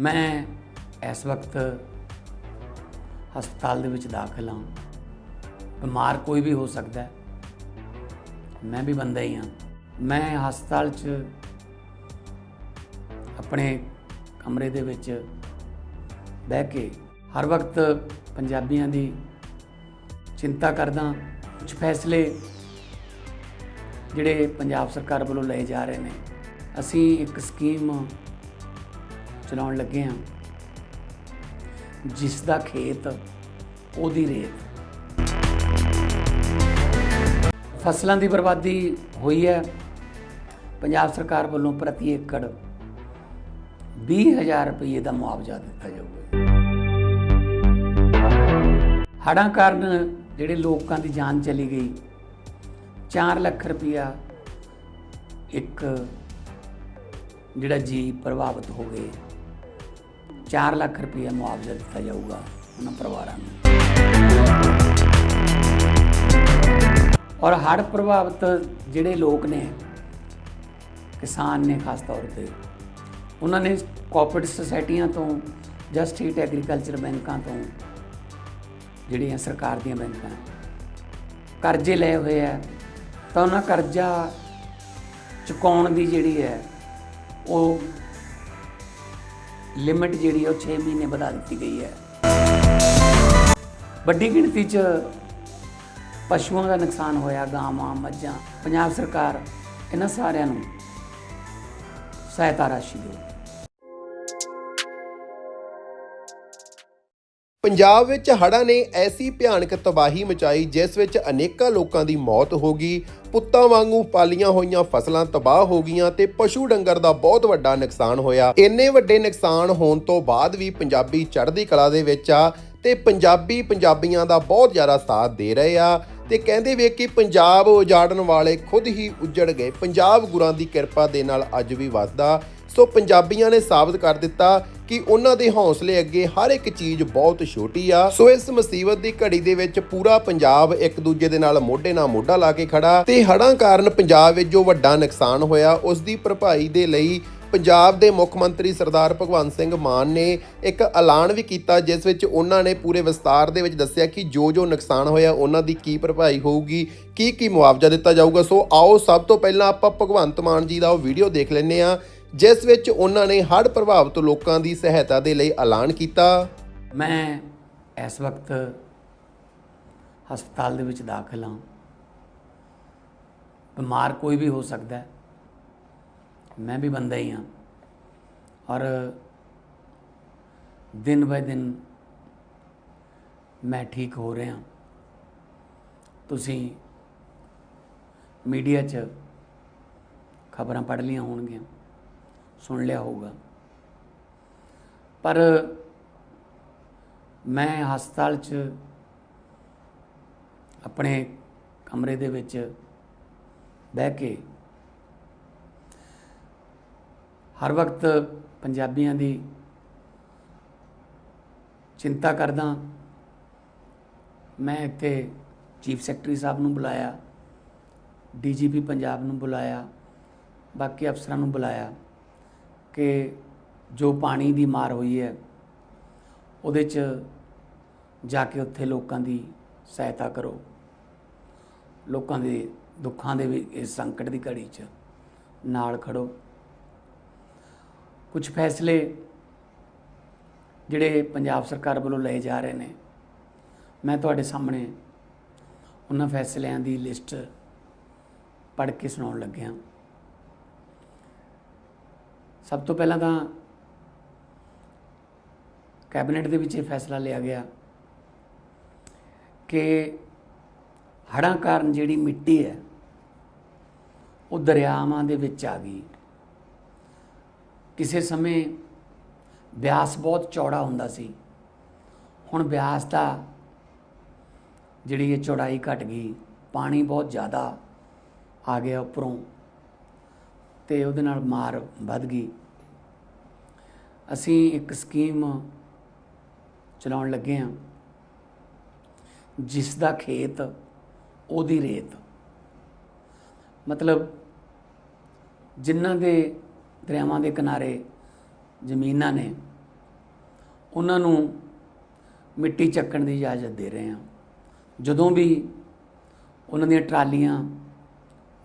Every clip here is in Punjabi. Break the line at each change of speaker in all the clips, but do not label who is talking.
ਮੈਂ ਇਸ ਵਕਤ ਹਸਪਤਾਲ ਦੇ ਵਿੱਚ ਦਾਖਲ ਹਾਂ। ਬਿਮਾਰ ਕੋਈ ਵੀ ਹੋ ਸਕਦਾ ਹੈ। ਮੈਂ ਵੀ ਬੰਦਾ ਹੀ ਹਾਂ। ਮੈਂ ਹਸਪਤਾਲ 'ਚ ਆਪਣੇ ਕਮਰੇ ਦੇ ਵਿੱਚ ਬਹਿ ਕੇ ਹਰ ਵਕਤ ਪੰਜਾਬੀਆਂ ਦੀ ਚਿੰਤਾ ਕਰਦਾ ਕੁਝ ਫੈਸਲੇ ਜਿਹੜੇ ਪੰਜਾਬ ਸਰਕਾਰ ਵੱਲੋਂ ਲਏ ਜਾ ਰਹੇ ਨੇ। ਅਸੀਂ ਇੱਕ ਸਕੀਮ ਚਲਾਉਣ ਲੱਗੇ ਹਾਂ। ਜਿਸ ਦਾ ਖੇਤ, ਉਹਦੀ ਰੇਤ। ਫਸਲਾਂ ਦੀ ਬਰਬਾਦੀ ਹੋਈ ਹੈ। ਪੰਜਾਬ ਸਰਕਾਰ ਵੱਲੋਂ ਪ੍ਰਤੀ ਏਕੜ 20000 ਰੁਪਏ ਦਾ ਮੁਆਵਜ਼ਾ ਦਿੱਤਾ ਜਾਊਗਾ। ਹੜ੍ਹਾਂ ਕਾਰਨ ਜਿਹੜੇ ਲੋਕਾਂ ਦੀ ਜਾਨ ਚਲੀ ਗਈ 4 ਲੱਖ ਰੁਪਇਆ ਇੱਕ ਜਿਹੜਾ ਜੀ ਪ੍ਰਭਾਵਿਤ ਹੋ ਗਏ। 4 ਲੱਖ ਰੁਪਇਆ ਮੁਆਵਜ਼ਾ ਦਿੱਤਾ ਜਾਊਗਾ ਉਹਨਾਂ ਪਰਿਵਾਰਾਂ ਨੂੰ। ਔਰ ਹੜ੍ਹ ਪ੍ਰਭਾਵਿਤ ਜਿਹੜੇ ਲੋਕ ਨੇ, ਕਿਸਾਨ ਨੇ ਖਾਸ ਤੌਰ ਤੇ, ਉਹਨਾਂ ਨੇ ਕੋਆਪਰੇਟਿਵ ਸੁਸਾਇਟੀਆਂ ਤੋਂ ਜਾਂ ਸਟੇਟ ਐਗਰੀਕਲਚਰ ਬੈਂਕਾਂ ਤੋਂ ਜਿਹੜੀਆਂ ਸਰਕਾਰ ਦੀਆਂ ਬੈਂਕਾਂ, ਕਰਜ਼ੇ ਲਏ ਹੋਏ ਆ, ਤਾਂ ਉਹਨਾਂ ਕਰਜ਼ਾ ਚੁਕਾਉਣ ਦੀ ਜਿਹੜੀ ਹੈ, ਉਹ ਲਿਮਿਟ ਜਿਹੜੀ ਉਹ 6 ਮਹੀਨੇ ਵਧਾ ਦਿੱਤੀ ਗਈ ਹੈ। ਵੱਡੀ ਗਿਣਤੀ 'ਚ ਪਸ਼ੂਆਂ ਦਾ ਨੁਕਸਾਨ ਹੋਇਆ, ਗਾਵਾਂ, ਮੱਝਾਂ। ਪੰਜਾਬ ਸਰਕਾਰ ਇਹਨਾਂ ਸਾਰਿਆਂ ਨੂੰ ਸਹਾਇਤਾ ਰਾਸ਼ੀ ਦਿਓ
ਪੰਜਾਬ ਵਿੱਚ ਹੜ੍ਹਾਂ ਨੇ ਐਸੀ ਭਿਆਨਕ ਤਬਾਹੀ ਮਚਾਈ, ਜਿਸ ਵਿੱਚ ਅਨੇਕਾਂ ਲੋਕਾਂ ਦੀ ਮੌਤ ਹੋ ਗਈ। ਪੁੱਤਾਂ ਵਾਂਗੂ ਪਾਲੀਆਂ ਹੋਈਆਂ ਫਸਲਾਂ ਤਬਾਹ ਹੋ ਗਈਆਂ ਤੇ ਪਸ਼ੂ ਡੰਗਰ ਦਾ ਬਹੁਤ ਵੱਡਾ ਨੁਕਸਾਨ ਹੋਇਆ। ਇੰਨੇ ਵੱਡੇ ਨੁਕਸਾਨ ਹੋਣ ਤੋਂ ਬਾਅਦ ਵੀ ਪੰਜਾਬੀ ਚੜ੍ਹਦੀ ਕਲਾ ਦੇ ਵਿੱਚ ਆ ਤੇ ਪੰਜਾਬੀ ਪੰਜਾਬੀਆਂ ਦਾ ਬਹੁਤ ਜ਼ਿਆਦਾ ਸਾਥ ਦੇ ਰਹੇ ਆ ਤੇ ਕਹਿੰਦੇ ਵੇ ਕਿ ਪੰਜਾਬ ਉਜਾੜਨ ਵਾਲੇ ਖੁਦ ਹੀ ਉਜੜ ਗਏ। ਪੰਜਾਬ ਗੁਰਾਂ ਦੀ ਕਿਰਪਾ ਦੇ ਨਾਲ ਅੱਜ ਵੀ ਵੱਸਦਾ। ਸੋ ਪੰਜਾਬੀਆਂ ਨੇ ਸਾਬਤ ਕਰ ਦਿੱਤਾ ਕਿ ਉਹਨਾਂ ਦੇ ਹੌਸਲੇ ਅੱਗੇ ਹਰ ਇੱਕ ਚੀਜ਼ ਬਹੁਤ ਛੋਟੀ ਆ। ਸੋ ਇਸ ਮੁਸੀਬਤ ਦੀ ਘੜੀ ਦੇ ਵਿੱਚ ਪੂਰਾ ਪੰਜਾਬ ਇੱਕ ਦੂਜੇ ਦੇ ਨਾਲ ਮੋਢੇ ਨਾਲ ਮੋਢਾ ਲਾ ਕੇ ਖੜਾ ਤੇ ਹੜ੍ਹਾਂ ਕਾਰਨ ਪੰਜਾਬ ਵਿੱਚ ਜੋ ਵੱਡਾ ਨੁਕਸਾਨ ਹੋਇਆ, ਉਸ ਦੀ ਭਰਪਾਈ ਦੇ ਲਈ ਪੰਜਾਬ ਦੇ ਮੁੱਖ ਮੰਤਰੀ ਸਰਦਾਰ ਭਗਵੰਤ ਸਿੰਘ ਮਾਨ ਨੇ ਇੱਕ ਐਲਾਨ ਵੀ ਕੀਤਾ, ਜਿਸ ਵਿੱਚ ਉਹਨਾਂ ਨੇ ਪੂਰੇ ਵਿਸਤਾਰ ਦੇ ਵਿੱਚ ਦੱਸਿਆ ਕਿ ਜੋ ਜੋ ਨੁਕਸਾਨ ਹੋਇਆ, ਉਹਨਾਂ ਦੀ ਕੀ ਭਰਪਾਈ ਹੋਊਗੀ ਕੀ ਕੀ ਮੁਆਵਜ਼ਾ ਦਿੱਤਾ ਜਾਊਗਾ। ਸੋ ਆਓ ਸਭ ਤੋਂ ਪਹਿਲਾਂ ਆਪਾਂ ਭਗਵੰਤ ਮਾਨ ਜੀ ਦਾ ਉਹ ਵੀਡੀਓ ਦੇਖ ਲੈਂਦੇ ਆ ਜਿਸ ਵਿੱਚ ਉਹਨਾਂ ਨੇ ਹੜ੍ਹ ਪ੍ਰਭਾਵਿਤ ਲੋਕਾਂ ਦੀ ਸਹਾਇਤਾ ਦੇ ਲਈ ਐਲਾਨ ਕੀਤਾ।
ਮੈਂ ਇਸ ਵਕਤ ਹਸਪਤਾਲ ਦੇ ਵਿੱਚ ਦਾਖਲ ਹਾਂ। ਬਿਮਾਰ ਕੋਈ ਵੀ ਹੋ ਸਕਦਾ ਹੈ। ਮੈਂ ਵੀ ਬੰਦਾ ਹੀ ਹਾਂ। ਔਰ ਦਿਨ ਬਾਏ ਦਿਨ ਮੈਂ ਠੀਕ ਹੋ ਰਿਹਾ ਤੁਸੀਂ ਮੀਡੀਆ 'ਚ ਖਬਰਾਂ ਪੜ੍ਹ ਲਈਆਂ ਹੋਣਗੀਆਂ। ਸੁਣ ਲਿਆ ਹੋਊਗਾ। ਪਰ ਮੈਂ ਹਸਪਤਾਲ 'ਚ ਆਪਣੇ ਕਮਰੇ ਦੇ ਵਿੱਚ ਬਹਿ ਕੇ ਹਰ ਵਕਤ ਪੰਜਾਬੀਆਂ ਦੀ ਚਿੰਤਾ ਕਰਦਾ ਮੈਂ ਇੱਥੇ ਚੀਫ ਸੈਕਟਰੀ ਸਾਹਿਬ ਨੂੰ ਬੁਲਾਇਆ, ਡੀਜੀਪੀ ਪੰਜਾਬ ਨੂੰ ਬੁਲਾਇਆ, ਬਾਕੀ ਅਫਸਰਾਂ ਨੂੰ ਬੁਲਾਇਆ। ਕਿ ਜੋ ਪਾਣੀ ਦੀ ਮਾਰ ਹੋਈ ਹੈ, ਉਹਦੇ 'ਚ ਜਾ ਕੇ ਉੱਥੇ ਲੋਕਾਂ ਦੀ ਸਹਾਇਤਾ ਕਰੋ। ਲੋਕਾਂ ਦੇ ਦੁੱਖਾਂ ਦੇ ਵੀ ਇਸ ਸੰਕਟ ਦੀ ਘੜੀ 'ਚ ਨਾਲ ਖੜੋ। ਕੁਝ ਫੈਸਲੇ ਜਿਹੜੇ ਪੰਜਾਬ ਸਰਕਾਰ ਵੱਲੋਂ ਲਏ ਜਾ ਰਹੇ ਨੇ, ਮੈਂ ਤੁਹਾਡੇ ਸਾਹਮਣੇ ਉਹਨਾਂ ਫੈਸਲਿਆਂ ਦੀ ਲਿਸਟ ਪੜ੍ਹ ਕੇ ਸੁਣਾਉਣ ਲੱਗਿਆ। ਸਭ ਤੋਂ ਪਹਿਲਾਂ ਤਾਂ ਕੈਬਨਿਟ ਦੇ ਵਿੱਚ ਇਹ ਫੈਸਲਾ ਲਿਆ ਗਿਆ ਕਿ ਹੜ੍ਹਾਂ ਕਾਰਨ ਜਿਹੜੀ ਮਿੱਟੀ ਹੈ, ਉਹ ਦਰਿਆਵਾਂ ਦੇ ਵਿੱਚ ਆ ਗਈ। ਕਿਸੇ ਸਮੇਂ ਬਿਆਸ ਬਹੁਤ ਚੌੜਾ ਹੁੰਦਾ ਸੀ। ਹੁਣ ਬਿਆਸ ਦਾ ਜਿਹੜੀ ਇਹ ਚੌੜਾਈ ਘਟ ਗਈ, ਪਾਣੀ ਬਹੁਤ ਜ਼ਿਆਦਾ ਆ ਗਿਆ ਉੱਪਰੋਂ। ਤੇ ਉਹਦੇ ਨਾਲ ਮਾਰ ਵੱਧ ਗਈ। ਅਸੀਂ ਇੱਕ ਸਕੀਮ ਚਲਾਉਣ ਲੱਗੇ ਹਾਂ, ਜਿਸ ਦਾ ਖੇਤ ਉਹਦੀ ਰੇਤ। ਮਤਲਬ ਜਿਨ੍ਹਾਂ ਦੇ ਦਰਿਆਵਾਂ ਦੇ ਕਿਨਾਰੇ ਜ਼ਮੀਨਾਂ ਨੇ, ਉਹਨਾਂ ਨੂੰ ਮਿੱਟੀ ਚੱਕਣ ਦੀ ਇਜਾਜ਼ਤ ਦੇ ਰਹੇ ਹਾਂ। ਜਦੋਂ ਵੀ ਉਹਨਾਂ ਦੀਆਂ ਟਰਾਲੀਆਂ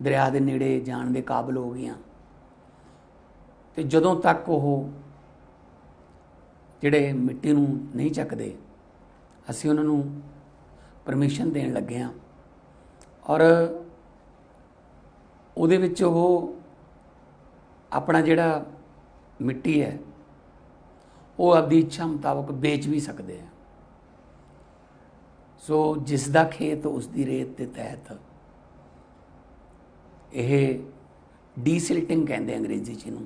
ਦਰਿਆ ਦੇ ਨੇੜੇ ਜਾਣ ਦੇ ਕਾਬਲ ਹੋ ਗਈਆਂ ਤੇ ਜਦੋਂ ਤੱਕ ਉਹ ਜਿਹੜੇ ਮਿੱਟੀ ਨੂੰ ਨਹੀਂ ਚੱਕਦੇ, ਅਸੀਂ ਉਹਨਾਂ ਨੂੰ ਪਰਮਿਸ਼ਨ ਦੇਣ ਲੱਗੇ ਹਾਂ। ਔਰ ਉਹਦੇ ਵਿੱਚ ਉਹ ਆਪਣਾ ਜਿਹੜਾ ਮਿੱਟੀ ਹੈ, ਉਹ ਆਪਦੀ ਇੱਛਾ ਮੁਤਾਬਕ ਵੇਚ ਵੀ ਸਕਦੇ ਆ। ਸੋ ਜਿਸ ਦਾ ਖੇਤ ਉਸ ਦੀ ਰੇਤ ਦੇ ਤਹਿਤ ਇਹ ਡੀਸਿਲਟਿੰਗ ਕਹਿੰਦੇ ਅੰਗਰੇਜ਼ੀ ਚ ਇਹਨੂੰ।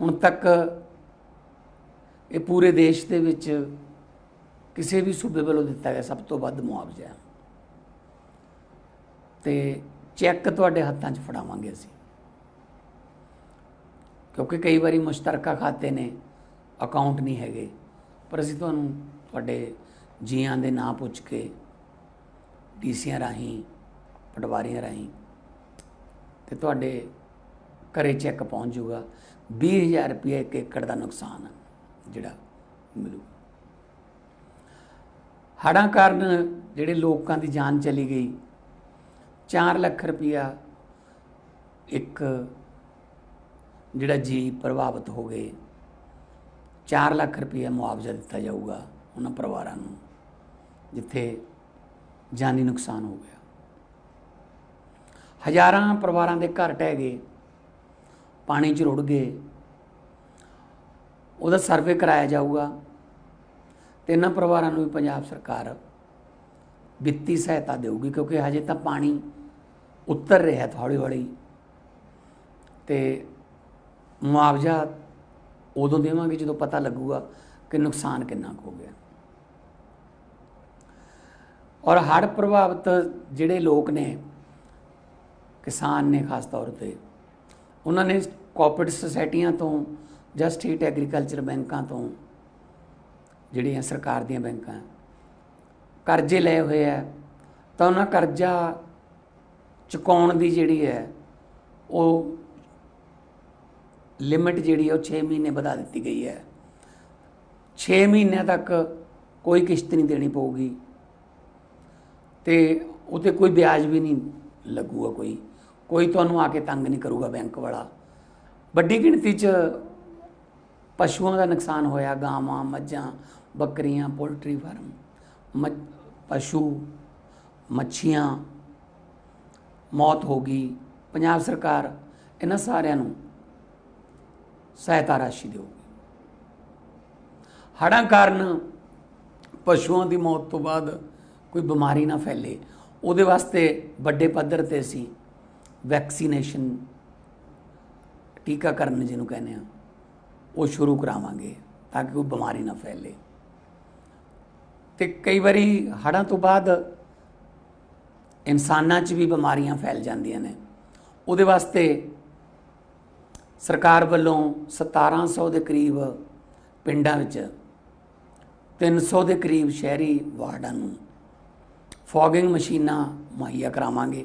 ਹੁਣ ਤੱਕ ਇਹ ਪੂਰੇ ਦੇਸ਼ ਦੇ ਵਿੱਚ ਕਿਸੇ ਵੀ ਸੂਬੇ ਵੱਲੋਂ ਦਿੱਤਾ ਗਿਆ ਸਭ ਤੋਂ ਵੱਧ ਮੁਆਵਜ਼ਾ। ਹੈ ਤੇ ਚੈੱਕ ਤੁਹਾਡੇ ਹੱਥਾਂ 'ਚ ਫੜਾਵਾਂਗੇ ਅਸੀਂ। ਕਿਉਂਕਿ ਕਈ ਵਾਰੀ ਮੁਸ਼ਤਰਕਾ ਖਾਤੇ ਨੇ, ਅਕਾਊਂਟ ਨਹੀਂ ਹੈਗੇ। ਪਰ ਅਸੀਂ ਤੁਹਾਨੂੰ ਤੁਹਾਡੇ ਜੀਆਂ ਦੇ ਨਾਂ ਪੁੱਛ ਕੇ, ਡੀਸੀਆਂ ਰਾਹੀਂ, ਪਟਵਾਰੀਆਂ ਰਾਹੀਂ, ਤੇ ਤੁਹਾਡੇ ਘਰੇ ਚੈੱਕ ਪਹੁੰਚ ਜਾਊਗਾ। 20000 ਰੁਪਏ ਇੱਕ ਏਕੜ ਦਾ ਨੁਕਸਾਨ ਜਿਹੜਾ ਮਿਲੂ। ਹੜ੍ਹਾਂ ਕਾਰਨ ਜਿਹੜੇ ਲੋਕਾਂ ਦੀ ਜਾਨ ਚਲੀ ਗਈ। 4 ਲੱਖ ਰੁਪਇਆ ਇੱਕ ਜਿਹੜਾ ਜੀ ਪ੍ਰਭਾਵਿਤ ਹੋ ਗਏ। 4 ਲੱਖ ਰੁਪਇਆ ਮੁਆਵਜ਼ਾ ਦਿੱਤਾ ਜਾਊਗਾ ਉਹਨਾਂ ਪਰਿਵਾਰਾਂ ਨੂੰ, ਜਿੱਥੇ ਜਾਨੀ ਨੁਕਸਾਨ ਹੋ ਗਿਆ। ਹਜ਼ਾਰਾਂ ਪਰਿਵਾਰਾਂ ਦੇ ਘਰ ਢਹਿ ਗਏ। ਪਾਣੀ 'ਚ ਰੁੜ ਗਏ। ਉਹਦਾ ਸਰਵੇ ਕਰਾਇਆ ਜਾਊਗਾ। ਤੇ ਇਹਨਾਂ ਪਰਿਵਾਰਾਂ ਨੂੰ ਵੀ ਪੰਜਾਬ ਸਰਕਾਰ ਵਿੱਤੀ ਸਹਾਇਤਾ ਦੇਊਗੀ ਕਿਉਂਕਿ ਹਜੇ ਤਾਂ ਪਾਣੀ ਉਤਰ ਰਿਹਾ ਹੌਲੀ ਹੌਲੀ। ਤੇ ਮੁਆਵਜ਼ਾ ਉਦੋਂ ਦੇਵਾਂਗੇ ਜਦੋਂ ਪਤਾ ਲੱਗੂਗਾ ਕਿ ਨੁਕਸਾਨ ਕਿੰਨਾ ਕੁ ਹੋ ਗਿਆ। ਔਰ ਹੜ੍ਹ ਪ੍ਰਭਾਵਿਤ ਜਿਹੜੇ ਲੋਕ ਨੇ ਕਿਸਾਨ ਨੇ ਖਾਸ ਤੌਰ ਤੇ ਉਹਨਾਂ ਨੇ ਕੋਆਪਰੇਟਿਵ ਸੁਸਾਇਟੀਆਂ ਤੋਂ ਜਾਂ ਸਟੇਟ ਐਗਰੀਕਲਚਰ ਬੈਂਕਾਂ ਤੋਂ ਜਿਹੜੀਆਂ ਸਰਕਾਰ ਦੀਆਂ ਬੈਂਕਾਂ ਕਰਜ਼ੇ ਲਏ ਹੋਏ ਆ, ਤਾਂ ਉਹਨਾਂ ਕਰਜ਼ਾ ਚੁਕਾਉਣ ਦੀ ਜਿਹੜੀ ਹੈ, ਉਹ ਲਿਮਿਟ ਜਿਹੜੀ ਹੈ ਉਹ 6 ਮਹੀਨੇ ਵਧਾ ਦਿੱਤੀ ਗਈ ਹੈ। 6 ਮਹੀਨਿਆਂ ਤੱਕ ਕੋਈ ਕਿਸ਼ਤ ਨਹੀਂ ਦੇਣੀ ਪਊਗੀ ਤੇ ਉਤੇ ਕੋਈ ਵਿਆਜ ਵੀ ਨਹੀਂ ਲੱਗੂਗਾ ਕੋਈ। ਕੋਈ ਤੁਹਾਨੂੰ ਆ ਕੇ ਤੰਗ ਨਹੀਂ ਕਰੂਗਾ ਬੈਂਕ ਵਾਲਾ। ਵੱਡੀ ਗਿਣਤੀ 'ਚ ਪਸ਼ੂਆਂ ਦਾ ਨੁਕਸਾਨ ਹੋਇਆ, ਗਾਵਾਂ, ਮੱਝਾਂ, ਬੱਕਰੀਆਂ, ਪੋਲਟਰੀ ਫਾਰਮ ਮੱਝ- ਪਸ਼ੂ, ਮੱਛੀਆਂ, ਮੌਤ ਹੋ ਗਈ। ਪੰਜਾਬ ਸਰਕਾਰ ਇਹਨਾਂ ਸਾਰਿਆਂ ਨੂੰ ਸਹਾਇਤਾ ਰਾਸ਼ੀ ਦੇਊਗੀ। ਹੜ੍ਹਾਂ ਕਾਰਨ ਪਸ਼ੂਆਂ ਦੀ ਮੌਤ ਤੋਂ ਬਾਅਦ ਕੋਈ ਬਿਮਾਰੀ ਨਾ ਫੈਲੇ। ਉਹਦੇ ਵਾਸਤੇ ਵੱਡੇ ਪੱਧਰ ਤੇ ਅਸੀਂ ਵੈਕਸੀਨੇਸ਼ਨ ਟੀਕਾਕਰਨ ਜਿਹਨੂੰ ਕਹਿੰਦੇ ਆ, ਉਹ ਸ਼ੁਰੂ ਕਰਾਵਾਂਗੇ ਤਾਂ ਕਿ ਕੋਈ ਬਿਮਾਰੀ ਨਾ ਫੈਲੇ। ਤੇ ਕਈ ਵਾਰੀ ਹੜ੍ਹਾਂ ਤੋਂ ਬਾਅਦ ਇਨਸਾਨਾਂ 'ਚ ਵੀ ਬਿਮਾਰੀਆਂ ਫੈਲ ਜਾਂਦੀਆਂ ਨੇ। ਉਹਦੇ ਵਾਸਤੇ ਸਰਕਾਰ ਵੱਲੋਂ 1700 ਦੇ ਕਰੀਬ ਪਿੰਡਾਂ ਵਿੱਚ 300 ਦੇ ਕਰੀਬ ਸ਼ਹਿਰੀ ਵਾਰਡਾਂ ਨੂੰ ਫੋਗਿੰਗ ਮਸ਼ੀਨਾਂ ਮੁਹੱਈਆ ਕਰਾਵਾਂਗੇ।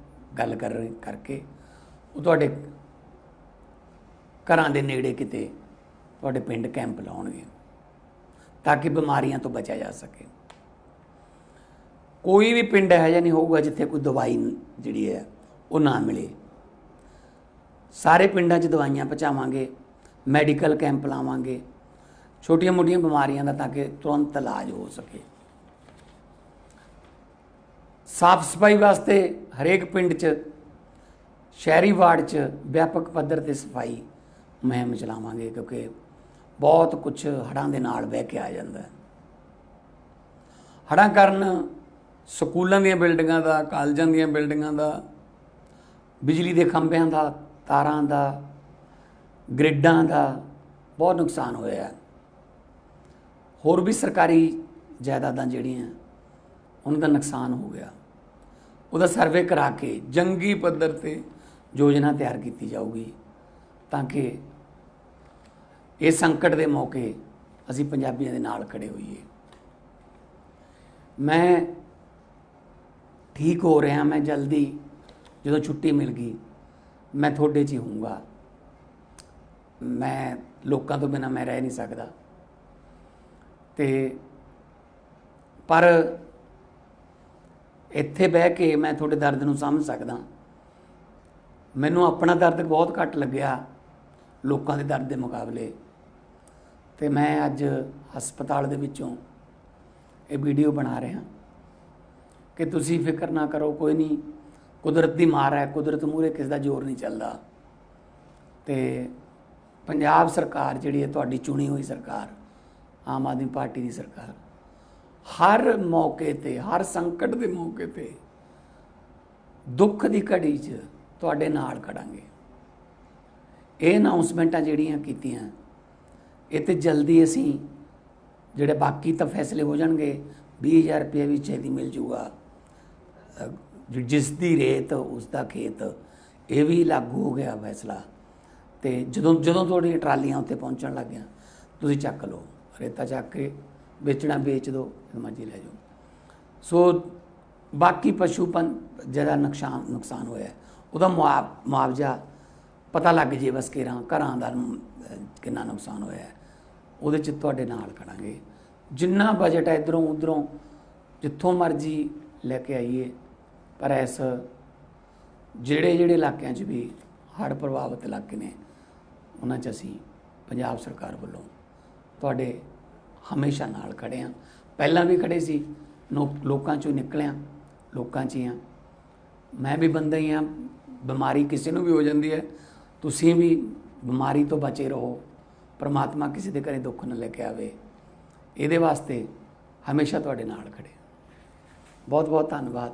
ਗੱਲ ਕਰ ਕਰਕੇ, ਉਹ ਤੁਹਾਡੇ ਘਰਾਂ ਦੇ ਨੇੜੇ ਕਿਤੇ ਤੁਹਾਡੇ ਪਿੰਡ ਕੈਂਪ ਲਾਉਣਗੇ ਤਾਂ ਕਿ ਬਿਮਾਰੀਆਂ ਤੋਂ ਬਚਿਆ ਜਾ ਸਕੇ। ਕੋਈ ਵੀ ਪਿੰਡ ਇਹੋ ਜਿਹਾ ਨਹੀਂ ਹੋਊਗਾ ਜਿੱਥੇ ਕੋਈ ਦਵਾਈ ਜਿਹੜੀ ਹੈ ਉਹ ਨਾ ਮਿਲੇ। ਸਾਰੇ ਪਿੰਡਾਂ 'ਚ ਦਵਾਈਆਂ ਪਹੁੰਚਾਵਾਂਗੇ, ਮੈਡੀਕਲ ਕੈਂਪ ਲਾਵਾਂਗੇ, ਛੋਟੀਆਂ-ਮੋਟੀਆਂ ਬਿਮਾਰੀਆਂ ਦਾ ਤਾਂ ਕਿ ਤੁਰੰਤ ਇਲਾਜ ਹੋ ਸਕੇ। ਸਾਫ਼ ਸਫ਼ਾਈ ਵਾਸਤੇ ਹਰੇਕ ਪਿੰਡ 'ਚ, ਸ਼ਹਿਰੀ ਵਾਰਡ 'ਚ ਵਿਆਪਕ ਪੱਧਰ ਤੇ ਸਫ਼ਾਈ ਮੁਹਿੰਮ ਚਲਾਵਾਂਗੇ ਕਿਉਂਕਿ ਬਹੁਤ ਕੁਝ ਹੜ੍ਹਾਂ ਦੇ ਨਾਲ ਬਹਿ ਕੇ ਆ ਜਾਂਦਾ ਹੈ। ਹੜ੍ਹਾਂ ਕਾਰਨ ਸਕੂਲਾਂ ਦੀਆਂ ਬਿਲਡਿੰਗਾਂ ਦਾ, ਕਾਲਜਾਂ ਦੀਆਂ ਬਿਲਡਿੰਗਾਂ ਦਾ, ਬਿਜਲੀ ਦੇ ਖੰਭਿਆਂ ਦਾ, ਤਾਰਾਂ ਦਾ, ਗ੍ਰਿਡਾਂ ਦਾ ਬਹੁਤ ਨੁਕਸਾਨ ਹੋਇਆ ਹੋਰ ਵੀ ਸਰਕਾਰੀ ਜਾਇਦਾਦਾਂ ਜਿਹੜੀਆਂ, ਉਹਨਾਂ ਦਾ ਨੁਕਸਾਨ ਹੋ ਗਿਆ। ਉਹਦਾ ਸਰਵੇ ਕਰਾ ਕੇ ਜੰਗੀ ਪੱਧਰ ਤੇ ਯੋਜਨਾ ਤਿਆਰ ਕੀਤੀ ਜਾਊਗੀ ਤਾਂ ਕਿ ਇਹ ਸੰਕਟ ਦੇ ਮੌਕੇ ਅਸੀਂ ਪੰਜਾਬੀਆਂ ਦੇ ਨਾਲ ਖੜੇ ਹੋਈਏ। ਮੈਂ ਠੀਕ ਹੋ ਰਿਹਾ, ਮੈਂ ਜਲਦੀ ਜਦੋਂ ਛੁੱਟੀ ਮਿਲ ਗਈ, ਮੈਂ ਤੁਹਾਡੇ 'ਚ ਹੀ ਹੋਊਂਗਾ। ਮੈਂ ਲੋਕਾਂ ਤੋਂ ਬਿਨਾ ਮੈਂ ਰਹਿ ਨਹੀਂ ਸਕਦਾ। ਤੇ ਪਰ ਇੱਥੇ ਬਹਿ ਕੇ ਮੈਂ ਤੁਹਾਡੇ ਦਰਦ ਨੂੰ ਸਮਝ ਸਕਦਾ ਮੈਨੂੰ ਆਪਣਾ ਦਰਦ ਬਹੁਤ ਘੱਟ ਲੱਗਿਆ ਲੋਕਾਂ ਦੇ ਦਰਦ ਦੇ ਮੁਕਾਬਲੇ। ਤੇ ਮੈਂ ਅੱਜ ਹਸਪਤਾਲ ਦੇ ਵਿੱਚੋਂ ਇਹ ਵੀਡੀਓ ਬਣਾ ਰਿਹਾ ਕਿ ਤੁਸੀਂ ਫਿਕਰ ਨਾ ਕਰੋ, ਕੋਈ ਨਹੀਂ। ਕੁਦਰਤ ਦੀ ਮਾਰ ਹੈ, ਕੁਦਰਤ ਮੂਹਰੇ ਕਿਸ ਦਾ ਜ਼ੋਰ ਨਹੀਂ ਚੱਲਦਾ। ਤੇ ਪੰਜਾਬ ਸਰਕਾਰ ਜਿਹੜੀ ਹੈ, ਤੁਹਾਡੀ ਚੁਣੀ ਹੋਈ ਸਰਕਾਰ, ਆਮ ਆਦਮੀ ਪਾਰਟੀ ਦੀ ਸਰਕਾਰ ਹਰ ਮੌਕੇ ਤੇ, ਹਰ ਸੰਕਟ ਦੇ ਮੌਕੇ ਤੇ ਦੁੱਖ ਦੀ ਘੜੀ 'ਚ ਤੁਹਾਡੇ ਨਾਲ ਖੜਾਂਗੇ। ਇਹ ਅਨਾਉਂਸਮੈਂਟਾਂ ਜਿਹੜੀਆਂ ਕੀਤੀਆਂ, ਇਹ ਤੇ ਜਲਦੀ ਅਸੀਂ ਜਿਹੜੇ ਬਾਕੀ ਤਾਂ ਫੈਸਲੇ ਹੋ ਜਾਣਗੇ 20000 ਰੁਪਏ ਵੀ ਛੇਤੀ ਮਿਲ ਜੂਗਾ। ਜਿਸ ਦੀ ਰੇਤ, ਉਸ ਦਾ ਖੇਤ, ਇਹ ਵੀ ਲਾਗੂ ਹੋ ਗਿਆ ਫੈਸਲਾ। ਤੇ ਜਦੋਂ ਜਦੋਂ ਤੁਹਾਡੀਆਂ ਟਰਾਲੀਆਂ ਉੱਤੇ ਪਹੁੰਚਣ ਲੱਗੀਆਂ, ਤੁਸੀਂ ਚੱਕ ਲਓ, ਰੇਤਾ ਚੱਕ ਕੇ ਵੇਚਣਾ ਵੇਚ ਦਿਓ ਮਰਜ਼ੀ ਲੈ ਜਾਓ। ਸੋ ਬਾਕੀ ਪਸ਼ੂ ਪੰ, ਜਿਹੜਾ ਨੁਕਸਾਨ ਨੁਕਸਾਨ ਹੋਇਆ, ਉਹਦਾ ਮੁਆ- ਮੁਆਵਜ਼ਾ ਪਤਾ ਲੱਗ ਜੇ ਬਸ ਕਿਰਾਂ ਘਰਾਂ ਦਾ ਕਿੰਨਾ ਨੁਕਸਾਨ ਹੋਇਆ। ਉਹਦੇ ਚ ਤੁਹਾਡੇ ਨਾਲ ਖੜਾਂਗੇ। ਜਿੰਨਾ ਬਜਟ ਹੈ ਇਧਰੋਂ ਉਧਰੋਂ, ਜਿੱਥੋਂ ਮਰਜ਼ੀ ਲੈ ਕੇ ਆਈਏ, ਪਰ ਇਸ ਜਿਹੜੇ ਜਿਹੜੇ ਇਲਾਕਿਆਂ 'ਚ ਵੀ ਹੜ੍ਹ ਪ੍ਰਭਾਵਿਤ ਇਲਾਕੇ ਨੇ, ਉਹਨਾਂ 'ਚ ਅਸੀਂ ਪੰਜਾਬ ਸਰਕਾਰ ਵੱਲੋਂ ਤੁਹਾਡੇ ਹਮੇਸ਼ਾ ਨਾਲ ਖੜੇ ਹਾਂ ਪਹਿਲਾਂ ਵੀ ਖੜੇ ਸੀ ਲੋਕਾਂ 'ਚੋਂ ਨਿਕਲਿਆ, ਲੋਕਾਂ 'ਚ ਹੀ ਹਾਂ ਮੈਂ ਵੀ ਬੰਦਾ ਹੀ ਹਾਂ ਬਿਮਾਰੀ ਕਿਸੇ ਨੂੰ ਵੀ ਹੋ ਜਾਂਦੀ ਹੈ, ਤੁਸੀਂ ਵੀ ਬਿਮਾਰੀ ਤੋਂ ਬਚੇ ਰਹੋ, ਪਰਮਾਤਮਾ ਕਿਸੇ ਦੇ ਘਰੇ ਦੁੱਖ ਨਾ ਲੈ ਕੇ ਆਵੇ। ਇਹਦੇ ਵਾਸਤੇ ਹਮੇਸ਼ਾ ਤੁਹਾਡੇ ਨਾਲ ਖੜੇ ਬਹੁਤ ਬਹੁਤ ਧੰਨਵਾਦ।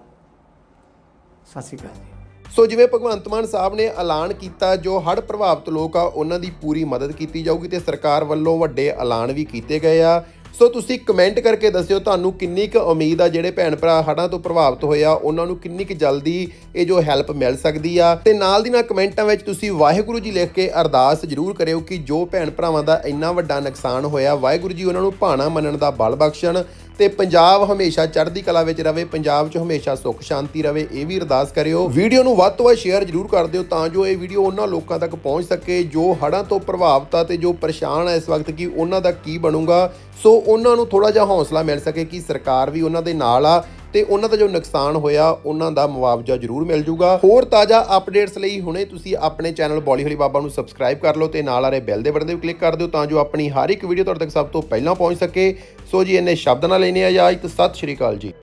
ਸਤਿ ਸ਼੍ਰੀ ਅਕਾਲ ਜੀ।
ਸੋ ਜਿਵੇਂ ਭਗਵੰਤ ਮਾਨ ਸਾਹਿਬ ਨੇ ਐਲਾਨ ਕੀਤਾ, ਜੋ ਹੜ੍ਹ ਪ੍ਰਭਾਵਿਤ ਲੋਕ ਆ, ਉਹਨਾਂ ਦੀ ਪੂਰੀ ਮਦਦ ਕੀਤੀ ਜਾਊਗੀ ਤੇ ਸਰਕਾਰ ਵੱਲੋਂ ਵੱਡੇ ਐਲਾਨ ਵੀ ਕੀਤੇ ਗਏ ਆ। ਸੋ ਤੁਸੀਂ ਕਮੈਂਟ ਕਰਕੇ ਦੱਸਿਓ ਤੁਹਾਨੂੰ ਕਿੰਨੀ ਕੁ ਉਮੀਦ ਆ, ਜਿਹੜੇ ਭੈਣ ਭਰਾ ਹੜ੍ਹਾਂ ਤੋਂ ਪ੍ਰਭਾਵਿਤ ਹੋਏ ਆ, ਉਹਨਾਂ ਨੂੰ ਕਿੰਨੀ ਕੁ ਜਲਦੀ ਇਹ ਜੋ ਹੈਲਪ ਮਿਲ ਸਕਦੀ ਆ। ਤੇ ਨਾਲ ਦੀ ਨਾਲ ਕਮੈਂਟਾਂ ਵਿੱਚ ਤੁਸੀਂ ਵਾਹਿਗੁਰੂ ਜੀ ਲਿਖ ਕੇ ਅਰਦਾਸ ਜ਼ਰੂਰ ਕਰਿਓ ਕਿ ਜੋ ਭੈਣ ਭਰਾਵਾਂ ਦਾ ਇੰਨਾ ਵੱਡਾ ਨੁਕਸਾਨ ਹੋਇਆ, ਵਾਹਿਗੁਰੂ ਜੀ ਉਹਨਾਂ ਨੂੰ ਭਾਣਾ ਮੰਨਣ ਦਾ ਬਲ ਬਖਸ਼ਣ। ਤੇ ਪੰਜਾਬ ਹਮੇਸ਼ਾ ਚੜ੍ਹਦੀ ਕਲਾ ਵਿੱਚ ਰਵੇ, ਪੰਜਾਬ 'ਚ ਹਮੇਸ਼ਾ ਸੁੱਖ, ਸ਼ਾਂਤੀ ਰਵੇ, ਇਹ ਵੀ ਅਰਦਾਸ ਕਰਿਓ। ਵੀਡੀਓ ਨੂੰ ਵੱਧ ਤੋਂ ਵੱਧ ਸ਼ੇਅਰ ਜ਼ਰੂਰ ਕਰ ਦਿਓ ਤਾਂ ਜੋ ਇਹ ਵੀਡੀਓ ਉਹਨਾਂ ਲੋਕਾਂ ਤੱਕ ਪਹੁੰਚ ਸਕੇ ਜੋ ਹੜ੍ਹਾਂ ਤੋਂ ਪ੍ਰਭਾਵਿਤ ਆ ਤੇ ਜੋ ਪਰੇਸ਼ਾਨ ਆ ਇਸ ਵਕਤ ਕਿ ਉਹਨਾਂ ਦਾ ਕੀ ਬਣੂਗਾ। ਸੋ ਉਹਨਾਂ ਨੂੰ ਥੋੜਾ ਜਿਹਾ ਹੌਸਲਾ ਮਿਲ ਸਕੇ ਕਿ ਸਰਕਾਰ ਵੀ ਉਹਨਾਂ ਦੇ ਨਾਲ ਆ। ਤੇ ਉਹਨਾਂ ਦਾ ਜੋ ਨੁਕਸਾਨ ਹੋਇਆ, ਉਹਨਾਂ ਦਾ ਮੁਆਵਜ਼ਾ ਜ਼ਰੂਰ ਮਿਲ ਜੂਗਾ। ਹੋਰ ਤਾਜ਼ਾ ਅਪਡੇਟਸ ਲਈ ਹੁਣੇ ਤੁਸੀਂ ਆਪਣੇ ਚੈਨਲ ਬੋਲੀ ਹਲੀ ਬਾਬਾ ਨੂੰ ਸਬਸਕ੍ਰਾਈਬ ਕਰ ਲਓ ਤੇ ਨਾਲ ਆ ਰਹੇ ਬੈਲ ਦੇ ਬਟਨ ਤੇ ਵੀ ਕਲਿੱਕ ਕਰ ਦਿਓ ਤਾਂ ਜੋ ਆਪਣੀ ਹਰ ਇੱਕ ਵੀਡੀਓ ਤੁਹਾਡੇ ਤੱਕ ਸਭ ਤੋਂ ਪਹਿਲਾਂ ਪਹੁੰਚ ਸਕੇ। ਸੋ ਜੀ, ਇੰਨੇ ਸ਼ਬਦ ਨਾਲ ਲੈਨੇ ਆ ਇਜਾਜ਼ਤ ਸਤਿ ਸ਼੍ਰੀ ਅਕਾਲ ਜੀ।